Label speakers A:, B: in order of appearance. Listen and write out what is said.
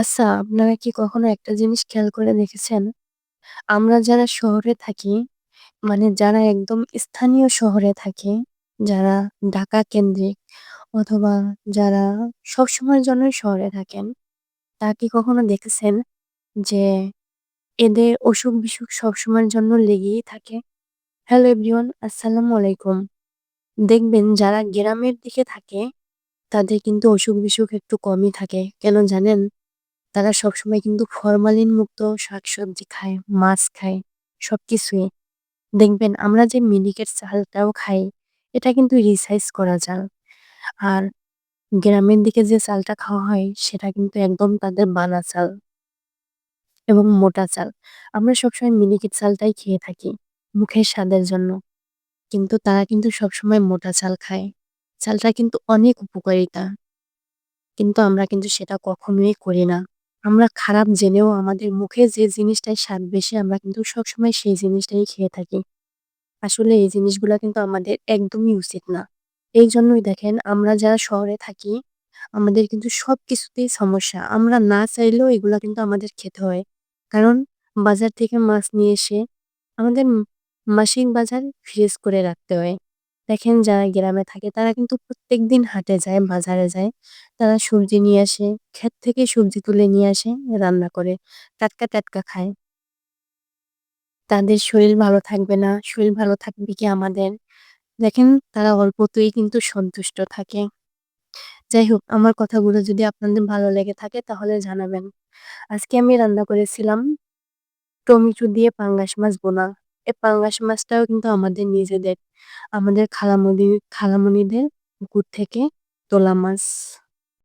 A: আচ্ছা, আপনারা কি কখনো একটা জিনিস খেয়াল করে দেখেছেন? আমরা যারা শহরে থাকি, মানে যারা একদম স্থানীয় শহরে থাকে, যারা ঢাকা কেন্দ্রিক অথবা যারা সবসময়ের জন্য শহরে থাকেন, তা কি কখনো দেখেছেন যে এদের অসুখ-বিসুখ সবসময়ের জন্য লেগেই থাকে? হ্যালো এভরিওয়ান, আসসালামু আলাইকুম। দেখবেন যারা গ্রামের দিকে থাকে, তাদের কিন্তু অসুখ-বিসুখ একটু কমই থাকে। কেন জানেন? তারা সবসময় কিন্তু ফরমালিন মুক্ত শাকসবজি খায়, মাছ খায়, সবকিছুই। দেখবেন আমরা যে মিনিকেট চালটাও খাই, এটা কিন্তু রিসাইজ করা চাল। আর গ্রামের দিকে যে চালটা খাওয়া হয়, সেটা কিন্তু একদম তাদের বানা চাল এবং মোটা চাল। আমরা সবসময় মিনিকেট চালটাই খেয়ে থাকি, মুখের স্বাদের জন্য। কিন্তু তারা কিন্তু সবসময় মোটা চাল খায়। চালটা কিন্তু অনেক উপকারিতা। কিন্তু আমরা কিন্তু সেটা কখনোই করি না। আমরা খারাপ জেনেও আমাদের মুখে যে জিনিসটায় স্বাদ বেশি আমরা কিন্তু সবসময় সেই জিনিসটাই খেয়ে থাকি। আসলে এই জিনিসগুলা কিন্তু আমাদের একদমই উচিত না। এই জন্যই দেখেন আমরা যারা শহরে থাকি, আমাদের কিন্তু সবকিছুতেই সমস্যা। আমরা না চাইলেও এগুলা কিন্তু আমাদের খেতে হয়। কারণ বাজার থেকে মাছ নিয়ে এসে আমাদের মাসিক বাজার ফ্রেশ করে রাখতে হয়। দেখেন যারা গ্রামে থাকে তারা কিন্তু প্রত্যেকদিন হাটে যায়, বাজারে যায়। তারা সবজি নিয়ে আসে, ক্ষেত থেকে সবজি তুলে নিয়ে আসে, রান্না করে। টাটকা, টাটকা খায়। তাদের শরীর ভালো থাকবে না, শরীর ভালো থাকবে কি আমাদের? দেখেন তারা অল্পতেই কিন্তু সন্তুষ্ট থাকে। যাই হোক, আমার কথাগুলো যদি আপনাদের ভালো লেগে থাকে তাহলে জানাবেন। আজকে আমি রান্না করেছিলাম টমেটো দিয়ে পাঙ্গাস মাছ বোনা। এই পাঙ্গাস মাছটাও কিন্তু আমাদের নিজেদের, আমাদের খালামণি খালামণিদের পুকুর থেকে তোলা মাছ।